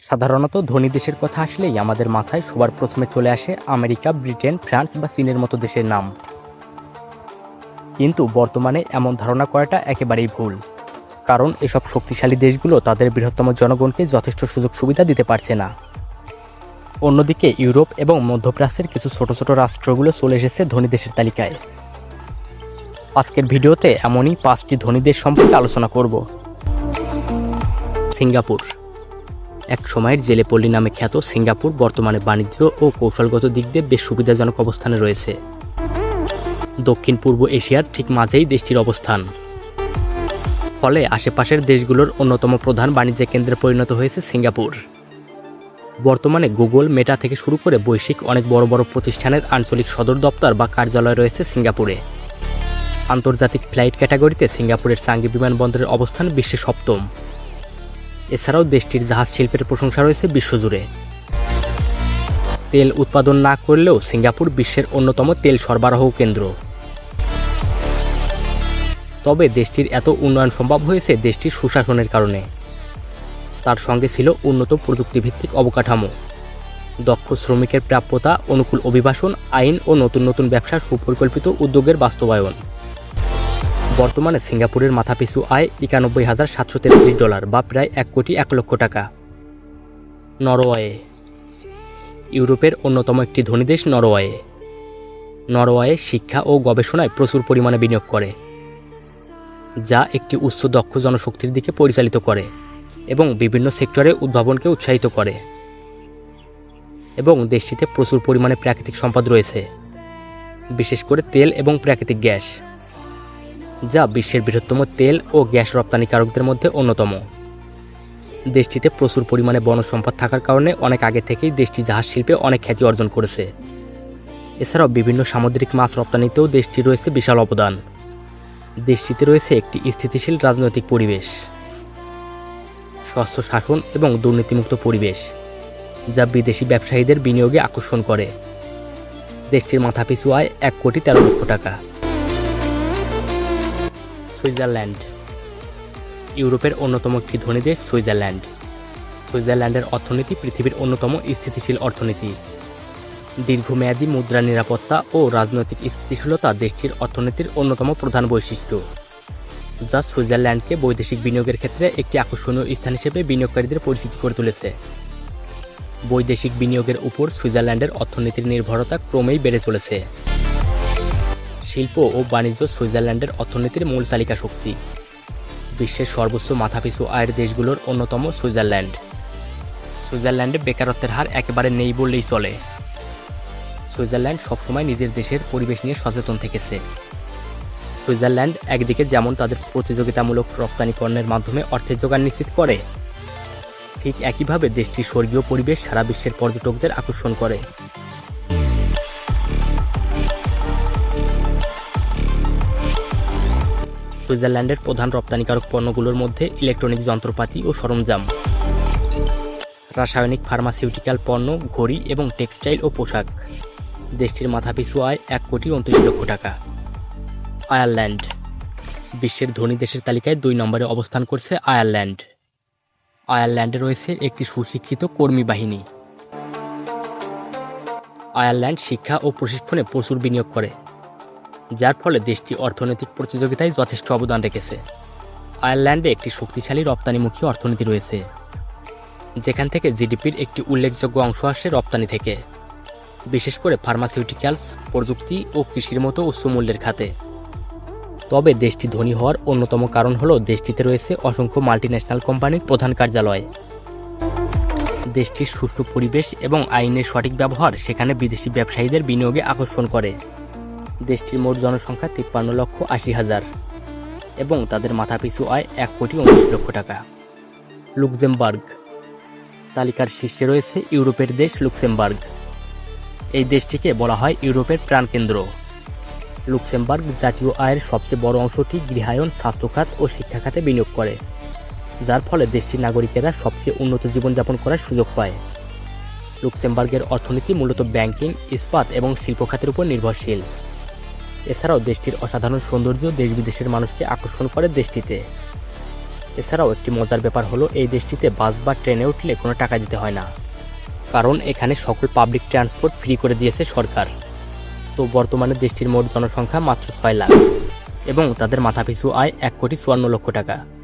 সাধারণত ধনী দেশের কথা আসলেই আমাদের মাথায় সবার প্রথমে চলে আসে আমেরিকা, ব্রিটেন, ফ্রান্স বা চীনের মতো দেশের নাম। কিন্তু বর্তমানে এমন ধারণা করাটা একেবারেই ভুল। কারণ এসব শক্তিশালী দেশগুলো তাদের বৃহত্তম জনগণকে যথেষ্ট সুযোগ সুবিধা দিতে পারছে না। অন্যদিকে ইউরোপ এবং মধ্যপ্রাচ্যের কিছু ছোট ছোট রাষ্ট্রগুলো চলে এসেছে ধনী দেশের তালিকায়। আজকের ভিডিওতে এমনই পাঁচটি ধনী দেশ সম্পর্কে আলোচনা করব। সিঙ্গাপুর। এক সময়ের জেলেপল্লী নামে খ্যাত সিঙ্গাপুর বর্তমানে বাণিজ্য ও কৌশলগত দিক দিয়ে বেশ সুবিধাজনক অবস্থানে রয়েছে। দক্ষিণ পূর্ব এশিয়ার ঠিক মাঝেই দেশটির অবস্থান। ফলে আশেপাশের দেশগুলোর অন্যতম প্রধান বাণিজ্য কেন্দ্রে পরিণত হয়েছে সিঙ্গাপুর। বর্তমানে গুগল, মেটা থেকে শুরু করে বৈশ্বিক অনেক বড় বড় প্রতিষ্ঠানের আঞ্চলিক সদর দপ্তর বা কার্যালয় রয়েছে সিঙ্গাপুরে। আন্তর্জাতিক ফ্লাইট ক্যাটাগরিতে সিঙ্গাপুরের চাঙ্গি বিমানবন্দরের অবস্থান বিশ্বে সপ্তম। এছাড়াও দেশটির জাহাজ শিল্পের প্রশংসা রয়েছে বিশ্বজুড়ে। তেল উৎপাদন না করলেও সিঙ্গাপুর বিশ্বের অন্যতম তেল সরবরাহ কেন্দ্র। তবে দেশটির এত উন্নয়ন সম্ভব হয়েছে দেশটির সুশাসনের কারণে। তার সঙ্গে ছিল উন্নত প্রযুক্তিভিত্তিক অবকাঠামো। দক্ষ শ্রমিকের প্রাপ্যতা, অনুকূল অভিবাসন, আইন ও নতুন নতুন ব্যবসার সুপরিকল্পিত উদ্যোগের বাস্তবায়ন। বর্তমানে সিঙ্গাপুরের মাথাপিছু আয় একানব্বই হাজার সাতশো তেত্রিশ ডলার বা প্রায় এক কোটি এক লক্ষ টাকা। নরওয়ে, ইউরোপের অন্যতম একটি ধনী দেশ নরওয়ে। নরওয়ে শিক্ষা ও গবেষণায় প্রচুর পরিমাণে বিনিয়োগ করে, যা একটি উচ্চ দক্ষ জনশক্তির দিকে পরিচালিত করে এবং বিভিন্ন সেক্টরে উদ্ভাবনকে উৎসাহিত করে এবং দেশটিতে প্রচুর পরিমাণে প্রাকৃতিক সম্পদ রয়েছে, বিশেষ করে তেল এবং প্রাকৃতিক গ্যাস। যা বিশ্বের বৃহত্তম তেল ও গ্যাস রপ্তানিকারকদের মধ্যে অন্যতম। দেশটিতে প্রচুর পরিমাণে বনজ সম্পদ থাকার কারণে অনেক আগে থেকেই দেশটি জাহাজ শিল্পে অনেক খ্যাতি অর্জন করেছে। এছাড়াও বিভিন্ন সামুদ্রিক মাছ রপ্তানিতেও দেশটি রয়েছে বিশাল অবদান। দেশটিতে রয়েছে একটি স্থিতিশীল রাজনৈতিক পরিবেশ, স্বচ্ছ শাসন এবং দুর্নীতিমুক্ত পরিবেশ, যা বিদেশি ব্যবসায়ীদের বিনিয়োগে আকর্ষণ করে। দেশটির মাথাপিছু আয় এক কোটি তেরো লক্ষ টাকা। সুইজারল্যান্ড, ইউরোপের অন্যতম একটি ধনী দেশ সুইজারল্যান্ড। সুইজারল্যান্ডের অর্থনীতি পৃথিবীর অন্যতম স্থিতিশীল অর্থনীতি। দীর্ঘমেয়াদী মুদ্রা নিরাপত্তা ও রাজনৈতিক স্থিতিশীলতা দেশটির অর্থনীতির অন্যতম প্রধান বৈশিষ্ট্য, যা সুইজারল্যান্ডকে বৈদেশিক বিনিয়োগের ক্ষেত্রে একটি আকর্ষণীয় স্থান হিসেবে বিনিয়োগকারীদের পরিচিতি করে তুলেছে। বৈদেশিক বিনিয়োগের উপর সুইজারল্যান্ডের অর্থনীতির নির্ভরতা ক্রমেই বেড়ে চলেছে। শিল্প ও বাণিজ্য সুইজারল্যান্ডের অর্থনীতির মূল চালিকা শক্তি। বিশ্বের সর্বোচ্চ মাথাপিছু আয়ের দেশগুলোর অন্যতম সুইজারল্যান্ড। সুইজারল্যান্ডে বেকারত্বের হার একেবারে নেই বললেই চলে। সুইজারল্যান্ড সবসময় নিজের দেশের পরিবেশ নিয়ে সচেতন থেকেছে। সুইজারল্যান্ড একদিকে যেমন তাদের প্রতিযোগিতামূলক রপ্তানি পণ্যের মাধ্যমে অর্থের যোগান নিশ্চিত করে, ঠিক একইভাবে দেশটির স্বর্গীয় পরিবেশ সারা বিশ্বের পর্যটকদের আকর্ষণ করে। সুইজারল্যান্ডের প্রধান রপ্তানিকারক পণ্যগুলোর মধ্যে ইলেকট্রনিক যন্ত্রপাতি ও সরঞ্জাম। রাসায়নিক ফার্মাসিউটিক্যাল পণ্য, ঘড়ি এবং টেক্সটাইল ও পোশাক। দেশটির মাথাপিছু আয় এক কোটি উনত্রিশ লক্ষ টাকা। আয়ারল্যান্ড। বিশ্বের ধনী দেশের তালিকায় দুই নম্বরে অবস্থান করছে আয়ারল্যান্ড। আয়ারল্যান্ডে রয়েছে একটি সুশিক্ষিত কর্মী বাহিনী। আয়ারল্যান্ড শিক্ষা ও প্রশিক্ষণে প্রচুর বিনিয়োগ করে। যার ফলে দেশটি অর্থনৈতিক প্রতিযোগিতায় যথেষ্ট অবদান রেখেছে। আয়ারল্যান্ডে একটি শক্তিশালী রপ্তানিমুখী অর্থনীতি রয়েছে, যেখান থেকে জিডিপির একটি উল্লেখযোগ্য অংশ আসে রপ্তানি থেকে, বিশেষ করে ফার্মাসিউটিক্যালস, প্রযুক্তি ও কৃষির মতো উচ্চমূল্যের খাতে। তবে দেশটি ধনী হওয়ার অন্যতম কারণ হলো দেশটিতে রয়েছে অসংখ্য মাল্টিন্যাশনাল কোম্পানির প্রধান কার্যালয়। দেশটির সুষ্ঠু পরিবেশ এবং আইনের সঠিক ব্যবহার সেখানে বিদেশি ব্যবসায়ীদের বিনিয়োগে আকর্ষণ করে। দেশটির মোট জনসংখ্যা তিপ্পান্ন লক্ষ আশি হাজার এবং তাদের মাথাপিছু আয় এক কোটি উনত্রিশ লক্ষ টাকা। লুক্সেমবার্গ। তালিকার শীর্ষে রয়েছে ইউরোপের দেশ লুক্সেমবার্গ। এই দেশটিকে বলা হয় ইউরোপের প্রাণকেন্দ্র। লুক্সেমবার্গ জাতীয় আয়ের সবচেয়ে বড় অংশটি গৃহায়ন স্বাস্থ্যখাত ও শিক্ষা খাতে বিনিয়োগ করে, যার ফলে দেশটির নাগরিকেরা সবচেয়ে উন্নত জীবনযাপন করার সুযোগ পায়। লুক্সেমবার্গের অর্থনীতি মূলত ব্যাংকিং, ইস্পাত এবং শিল্প খাতের উপর নির্ভরশীল। এছাড়াও দেশটির অসাধারণ সৌন্দর্য দেশ বিদেশের মানুষকে আকর্ষণ করে দেশটিতে। এছাড়াও একটি মজার ব্যাপার হলো, এই দেশটিতে বাস বা ট্রেনে উঠলে কোনো টাকা দিতে হয় না। কারণ এখানে সকল পাবলিক ট্রান্সপোর্ট ফ্রি করে দিয়েছে সরকার। তো বর্তমানে দেশটির মোট জনসংখ্যা মাত্র ছয় লাখ। এবং তাদের মাথাপিছু আয় এক কোটি চুয়ান্ন লক্ষ টাকা।